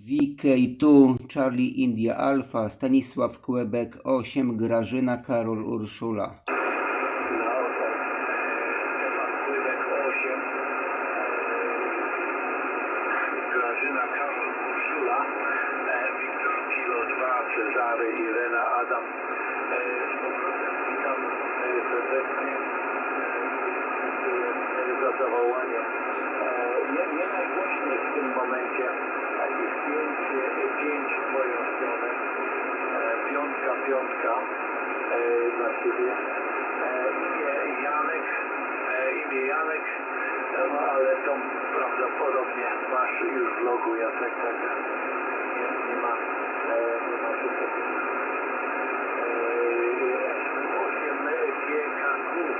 VK2 Charlie India Alpha Stanisław Quebec 8 Grażyna Karol Urszula imię, imię Janek, imię Janek, no ale to prawdopodobnie masz już w logu Jacek, tak, nie, nie ma, nie ma tutaj.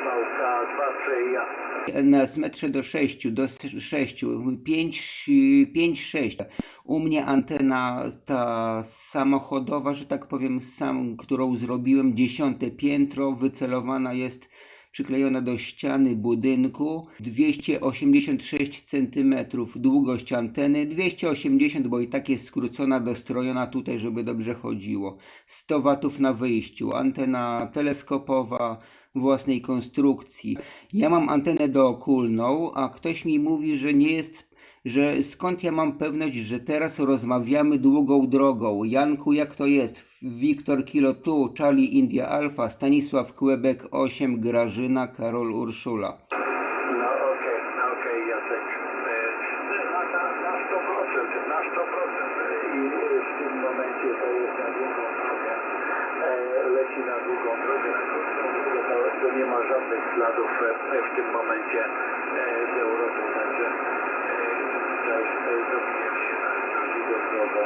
VK2PJ na metrze do 6, do 6, 5, 5, 6. U mnie antena ta samochodowa, że tak powiem, sam, którą zrobiłem, dziesiąte piętro, wycelowana jest przyklejona do ściany budynku, 286 cm długość anteny, 280, bo i tak jest skrócona, dostrojona tutaj, żeby dobrze chodziło. 100 watów na wyjściu, antena teleskopowa własnej konstrukcji. Ja mam antenę dookulną, a ktoś mi mówi, że nie jest, że skąd ja mam pewność, że teraz rozmawiamy długą drogą. Janku, jak to jest? Wiktor Kilo tu, Charlie India Alpha, Stanisław Quebec 8, Grażyna, Karol Urszula. No okej, no okej Jacek. E, Na, na, na 100%, na 100% i w tym momencie to jest na długą drogę. E, Leci na długą drogę, na krótką drogę to, to nie ma żadnych śladów e, w tym momencie e, z Europy, także e, tutaj e, dobijesz się na, drogę.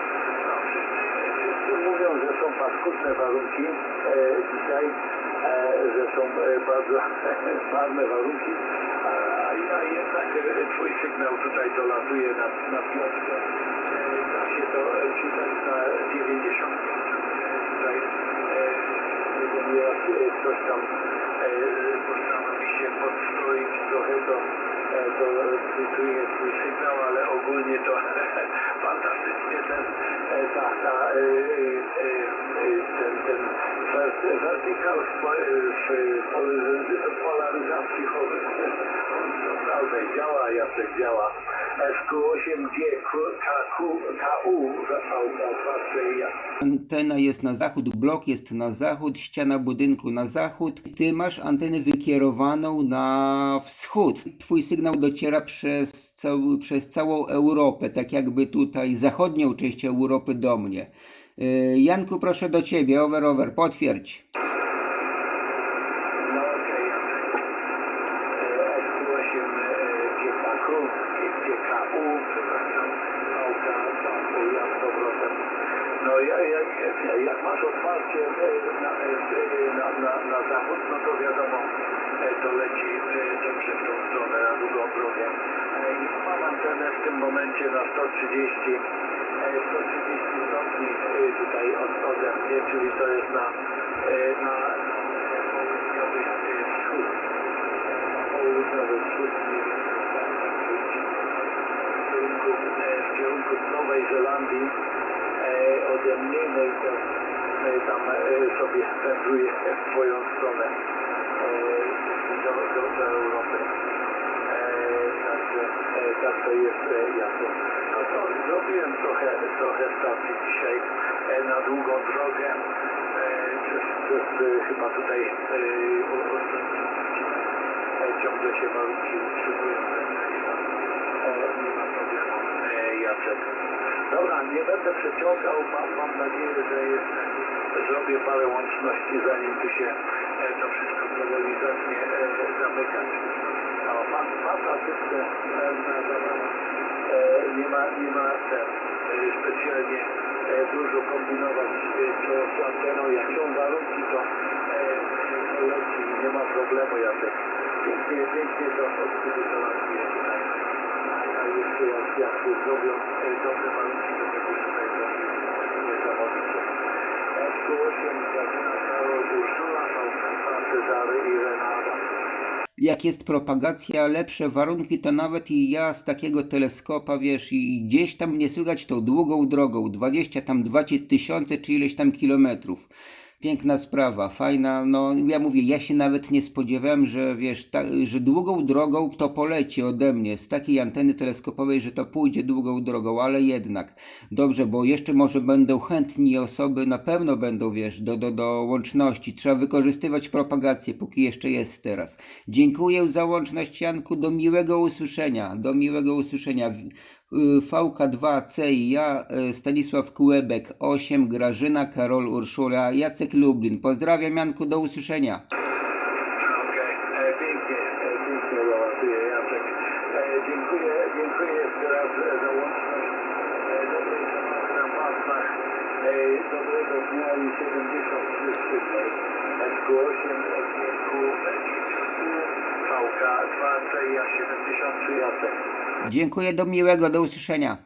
No, wszyscy, mówią, że są paskudne warunki e, dzisiaj, e, że są e, bardzo marne warunki, a, jednak e, twój sygnał tutaj dolatuje na, na piątkę. E, Da się to e, czytać na 90 tutaj e, jeżeli raz e, ktoś tam e, postanowi się podstroić trochę, e, to cytuje swój sygnał, ale ogólnie to fantastycznie ten, e, ta, ta, e, e, e, ten, ten wert- vertical w, w, w polaryzacji chowy. Naprawdę działa, Jacek działa. SQ8G KQ, KU, VK2 ja. Antena jest na zachód, blok jest na zachód, ściana budynku na zachód. Ty masz antenę wykierowaną na wschód. Twój sygnał dociera przez, przez całą Europę, tak jakby tutaj zachodnią część Europy do mnie. Yy, Janku, proszę do ciebie, over, over, potwierdź. No okej, Jacek. E, SQ8 GKQ, GKU, przepraszam, VK, ja z powrotem. No ja, ja wiem, jak masz otwarcie e, na, e, na, na, na zachód, no to wiadomo, e, to leci dobrze w tą stronę, na długą drogę. Mam antenę w tym momencie na 130, e, 130 stopni tutaj od, ode mnie, czyli to jest na, na, na południowy e, wschód. Na południowy wschód mniej więcej tak, tak być. w kierunku, e, w kierunku Nowej Zelandii e, ode mnie, no i to e, tam e, sobie wędruje w Twoją stronę e, do, do, do Europy. E, Także e, tak to jest jasno. No to zrobiłem trochę, trochę stacji dzisiaj na długą drogę. Przez, przez chyba tutaj ciągle się warunki utrzymują, także nie. Dobra, nie będę przeciągał. Mam, mam nadzieję, że jeszcze zrobię parę łączności, zanim tu się e, to wszystko zacznie e, zamykać. No, fan, fantastyczne e, na zabawa. E, nie ma, nie ma ten, specjalnie dużo kombinować co z anteną. Jak są warunki, to, to leci. Nie ma problemu, Jacek. Pięknie, pięknie to od kiedy to latuje tutaj. A jeszcze jak, jak zrobią dobre warunki, to będzie tutaj zrobił niesamowicie. SQ8, Grażyna Karol, Urszula, Małgorzata, Cezary i Renata. Jak jest propagacja, lepsze warunki, to nawet i ja z takiego teleskopa, wiesz, i gdzieś tam nie słychać tą długą drogą, 20 tam 20 tysiące czy ileś tam kilometrów. Piękna sprawa, fajna, no ja mówię, ja się nawet nie spodziewałem, że wiesz, ta, że długą drogą to poleci ode mnie z takiej anteny teleskopowej, że to pójdzie długą drogą, ale jednak dobrze, bo jeszcze może będą chętni osoby, na pewno będą, wiesz, do, do, do łączności. Trzeba wykorzystywać propagację, póki jeszcze jest teraz. Dziękuję za łączność, Janku, do miłego usłyszenia, do miłego usłyszenia. Y, VK2C i ja, y, Stanisław Kłebek 8, Grażyna, Karol Urszula, Jacek Lublin. Pozdrawiam Janku, do usłyszenia. E, e. E, e. E. E, Dobrego dnia i 73 szczytne. SQ8, SQ, VK2, CIA 73 Jacek. Dziękuję, do miłego, do usłyszenia.